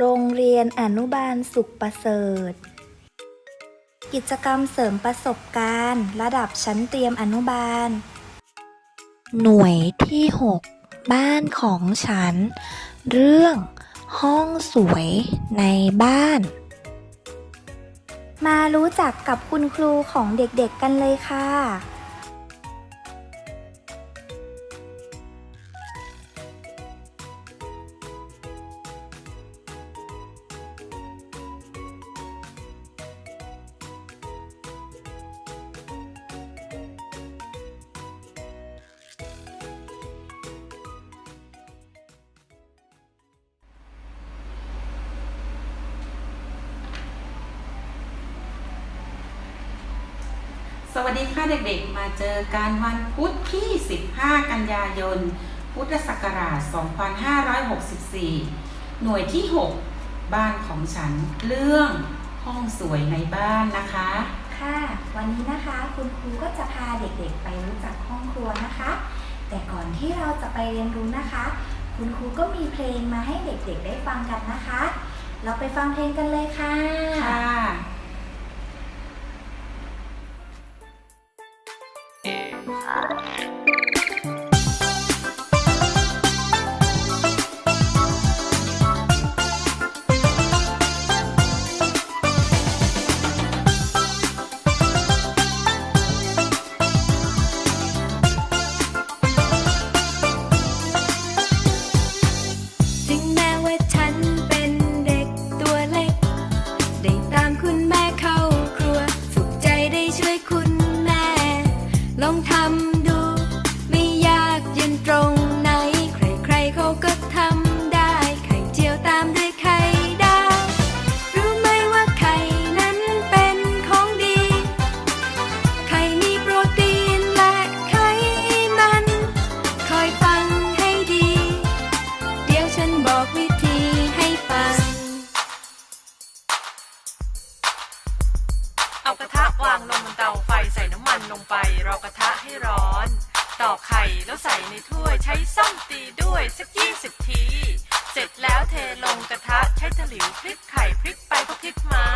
โรงเรียนอนุบาลสุขประเสริฐ กิจกรรมเสริมประสบการณ์ ระดับชั้นเตรียมอนุบาล หน่วยที่ 6 บ้านของฉัน เรื่องห้องสวยในบ้าน มารู้จักกับคุณครูของเด็กๆกันเลยค่ะ สวัสดีค่ะเด็กๆ มาเจอกันวันพุธที่ 15 กันยายน พุทธศักราช 2564 หน่วยที่ 6 บ้านของฉันเรื่องห้องสวยในบ้านนะคะ ค่ะ วันนี้นะคะคุณครูก็จะพาเด็กๆ ไปรู้จักห้องครัวนะคะ แต่ก่อนที่เราจะไปเรียนรู้นะคะ คุณครูก็มีเพลงมาให้เด็กๆ ได้ฟังกันนะคะ เราไปฟังเพลงกันเลยค่ะ ค่ะ คุณแม่ ลองทำ ใช้ส้อมตีด้วยสักยี่สิบที เสร็จแล้วเทลงกระทะใช้ถลิวพลิกไข่พลิกไปพลิกมา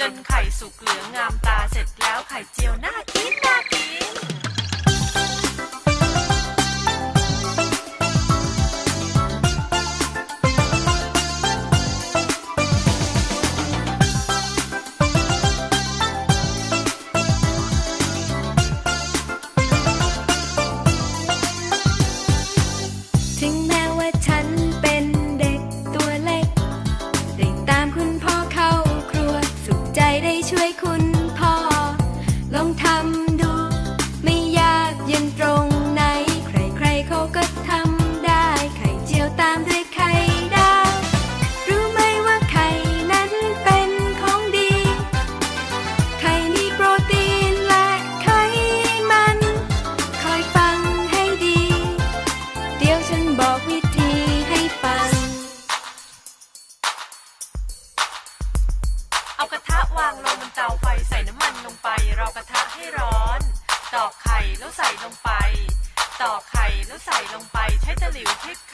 จนไข่สุกเหลืองงามตาเสร็จแล้วไข่เจียวน่ากินน่ากิน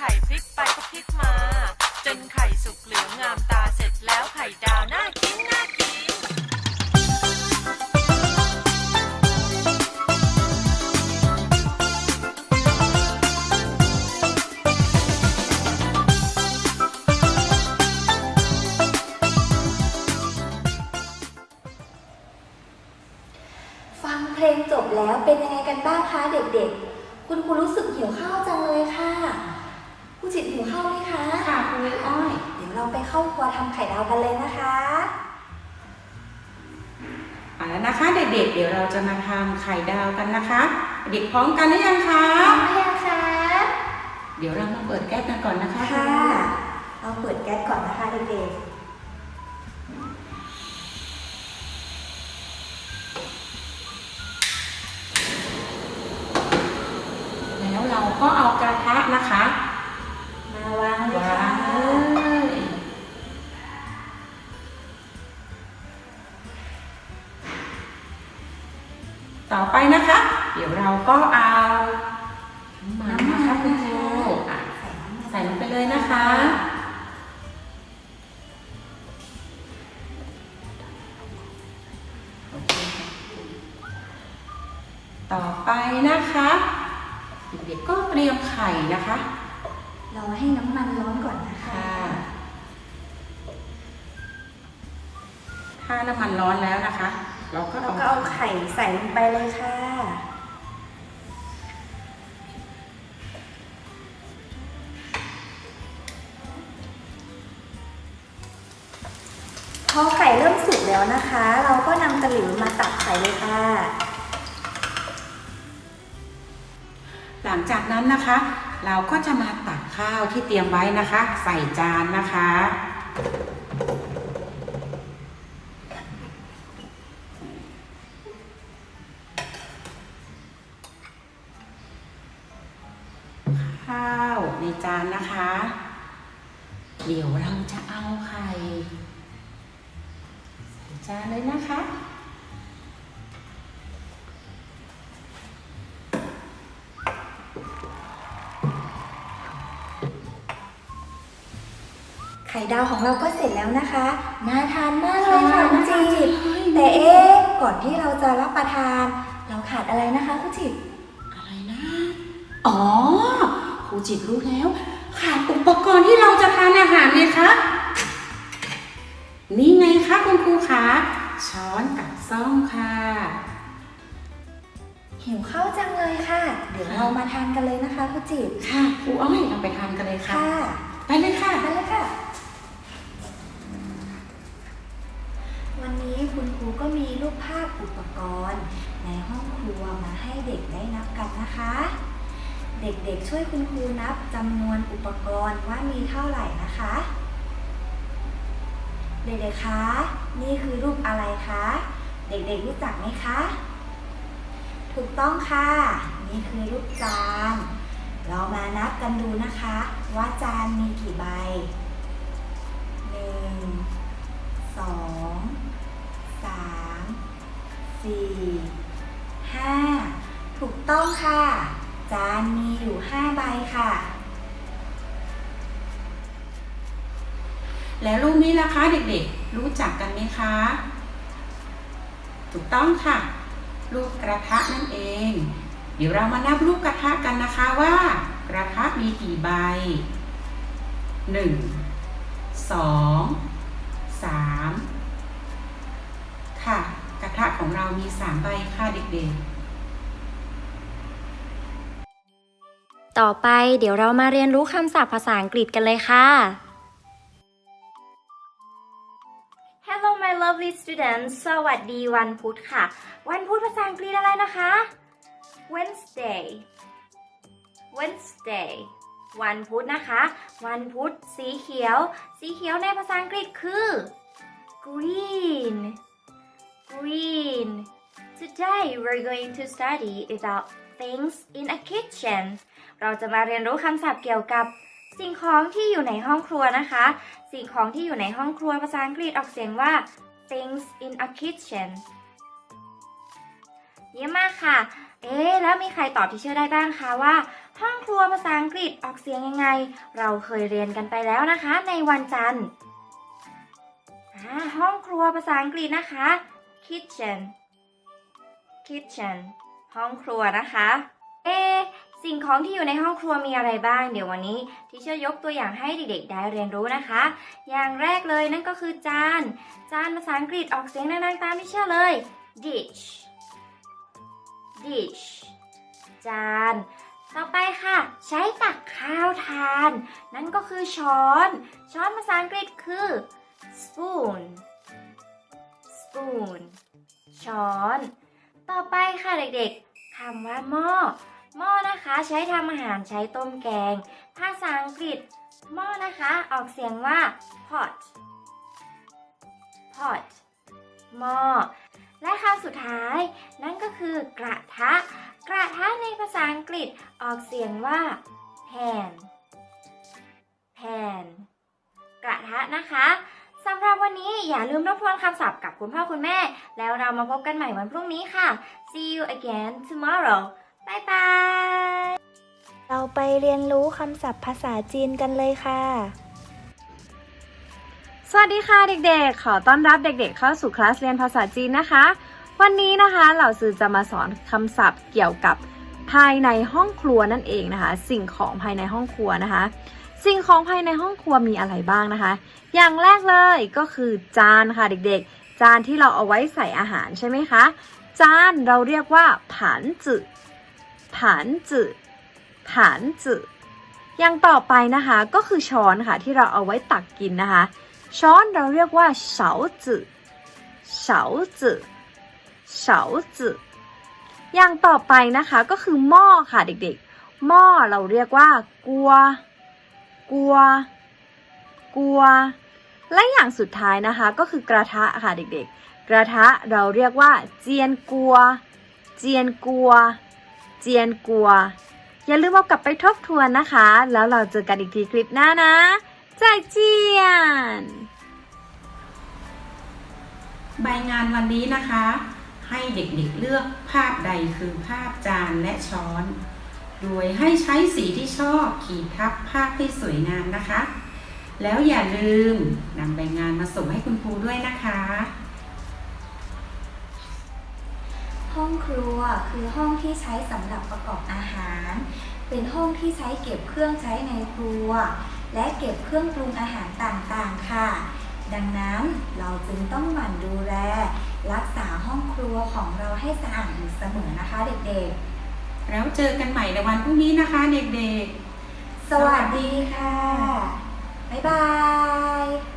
ข่พลิกไปก็พลิกมา จนไข่สุกเหลืองงามตาเสร็จแล้วไข่ดาวน่ากินน่ากินฟังเพลงจบแล้วเป็นยังไงกันบ้างคะเด็กๆ คุณครูรู้สึกหิวข้าวจังเลยค่ะ คุณจิตหิวข้าวไหมคะค่ะครูอ้อยเดี๋ยวเราไปเข้าครัวทำไข่ดาวกันเลยนะคะเอาแล้วนะคะ เด็กๆ เดี๋ยวเราจะมาทำไข่ดาวกันนะคะ เด็กพร้อมกันหรือยังคะพร้อมหรือยังคะเดี๋ยวเรามาเปิดแก๊สกันก่อนนะคะค่ะเราเปิดแก๊สก่อนนะคะเด็กแล้วเราก็เอากระท ต่อไปนะคะ เดี๋ยวเราก็เอาน้ำมันนะคะคุณครูใส่ลงไปเลยนะคะ ต่อไปนะคะเด็กๆก็เตรียมไข่นะคะรอให้น้ำมันร้อนก่อนนะคะถ้าน้ำมันร้อนแล้วนะคะ เราก็แล้วเอาก็เอาไข่ใส่ลงไปเลยค่ะ พอไข่เริ่มสุกแล้วนะคะ เราก็นำตะหลิวมาตักไข่เลยค่ะ หลังจากนั้นนะคะ เราก็จะมาตักข้าวที่เตรียมไว้นะคะ ใส่จานนะคะ ข้าวในจานนะคะ เดี๋ยวเราจะเอาไข่ใส่จานเลยนะคะไข่ดาวของเราก็เสร็จแล้วนะคะ น่าทานมากเลยค่ะคุณจิตแต่เอ๊ะก่อนที่เราจะรับประทาน เราขาดอะไรนะคะคุณจิตอะไรนะ อ๋อค รูจิตรู้แล้วขาดอุปกรณ์ที่เราจะทานอาหารไงคะนี่ไงคะคุณครูคะช้อนกับซ่อมค่ะ หิวข้าวจังเลยค่ะ เดี๋ยวเรามาทานกันเลยนะคะคุณจิตค่ะครูอ้อยเราไปทานกันเลยค่ะค่ะไปเลยค่ะมาเลยค่ะ วันนี้คุณครูก็มีรูปภาพอุปกรณ์ ในห้องครัวมาให้เด็กได้นับกันนะคะ เด็กๆช่วยคุณครูนับจำนวนอุปกรณ์ว่ามีเท่าไหร่นะคะ เด็กๆคะ นี่คือรูปอะไรคะ เด็กๆรู้จักไหมคะ ถูกต้องค่ะ นี่คือรูปจาน เรามานับกันดูนะคะ ว่าจานมีกี่ใบหนึ่งสองสามสี่ห้าถูกต้องค่ะ จานมีอยู่ห้าใบค่ะ แล้วรูปนี้ล่ะคะเด็กๆ รู้จักกันไหมคะ ถูกต้องค่ะ รูปกระทะนั่นเอง เดี๋ยวเรามานับรูปกระทะกันนะคะว่า กระทะมีกี่ใบหนึ่งสองสามค่ะ กระทะของเรามีสามใบค่ะเด็กๆ ต่อไปเดี๋ยวเรามาเรียนรู้คำศัพท์ภาษาอังกฤษกันเลยค่ะ Hello my lovely students สวัสดีวันพุธค่ะ วันพุธภาษาอังกฤษอะไรนะคะ Wednesday Wednesday วันพุธนะคะ วันพุธสีเขียว สีเขียวในภาษาอังกฤษคือ green green Today we're going to study about things in a kitchen เราจะมาเรียนรู้คำศัพท์เกี่ยวกับ สิ่งของที่อยู่ในห้องครัวนะคะ สิ่งของที่อยู่ในห้องครัวภาษาอังกฤษออกเสียงว่า things in a kitchen เยี่ยมมากค่ะ เอ๊ะแล้วมีใครตอบที่เชื่อได้บ้างคะว่า ห้องครัวภาษาอังกฤษออกเสียงยังไง เราเคยเรียนกันไปแล้วนะคะ ในวันจันทร์ห้องครัวภาษาอังกฤษนะคะ kitchen kitchen ห้องครัวนะคะ เอะ สิ่งของที่อยู่ในห้องครัวมีอะไรบ้าง เดี๋ยววันนี้ที่เชื่อยกตัวอย่างให้เด็กๆได้เรียนรู้นะคะ อย่างแรกเลยนั่นก็คือจาน จานภาษาอังกฤษออกเสียงดังๆตามที่เชื่อเลย dish dish จาน ต่อไปค่ะ ใช้ตักข้าวทาน นั่นก็คือช้อน ช้อนภาษาอังกฤษคือ spoon spoon ช้อน ต่อไปค่ะเด็กๆคำว่าหม้อ หม้อนะคะใช้ทำอาหารใช้ต้มแกง ภาษาอังกฤษ หม้อนะคะออกเสียงว่า pot pot หม้อ และคำสุดท้าย นั่นก็คือกระทะ กระทะในภาษาอังกฤษออกเสียงว่า pan pan กระทะนะคะสำหรับวันนี้อย่าลืมทบทวนคำศัพท์กับคุณพ่อคุณแม่ แล้วเรามาพบกันใหม่วันพรุ่งนี้ค่ะ see you again tomorrow bye bye เราไปเรียนรู้คำศัพท์ภาษาจีนกันเลยค่ะ สวัสดีค่ะเด็กๆ ขอต้อนรับเด็กๆ เข้าสู่คลาสเรียนภาษาจีนนะคะ วันนี้นะคะเหล่าสื่อจะมาสอนคำศัพท์เกี่ยวกับภายในห้องครัวนั่นเองนะคะ สิ่งของภายในห้องครัวนะคะ สิ่งของภายในห้องครัวมีอะไรบ้างนะคะ อย่างแรกเลยก็คือจานค่ะเด็กๆ จานที่เราเอาไว้ใส่อาหารใช่ไหมคะ จานเราเรียกว่าผันจื ผันจืผันจือย่างต่อไปนะคะก็คือช้อนค่ะที่เราเอาไว้ตักกินนะคะ ช้อนเราเรียกว่าเฉาจืเฉาจืเฉาจือย่างต่อไปนะคะก็คือหม้อค่ะเด็กๆ หม้อเราเรียกว่า กัว กัว กัว และอย่างสุดท้ายนะคะก็คือกระทะค่ะเด็กๆ กระทะเราเรียกว่า เจียนกัว เจียนกัว เจียนกัว อย่าลืมเอากลับไปทบทวนนะคะ แล้วเราเจอกันอีกทีคลิปหน้านะใจเจียน ใบงานวันนี้นะคะ ให้เด็กๆเลือกภาพใดคือภาพจานและช้อน โดยให้ใช้สีที่ชอบขีดทับภาพให้สวยงามนะคะ แล้วอย่าลืมนำใบงานมาส่งให้คุณครูด้วยนะคะ ห้องครัวคือห้องที่ใช้สำหรับประกอบอาหาร เป็นห้องที่ใช้เก็บเครื่องใช้ในครัว และเก็บเครื่องปรุงอาหารต่างๆ ค่ะ ดังนั้นเราจึงต้องหมั่นดูแล รักษาห้องครัวของเราให้สะอาดอยู่เสมอนะคะเด็กแล้วเจอกันใหม่ในวันพรุ่งนี้นะคะเด็กๆๆสวัสดีค่ะ บ๊ายบาย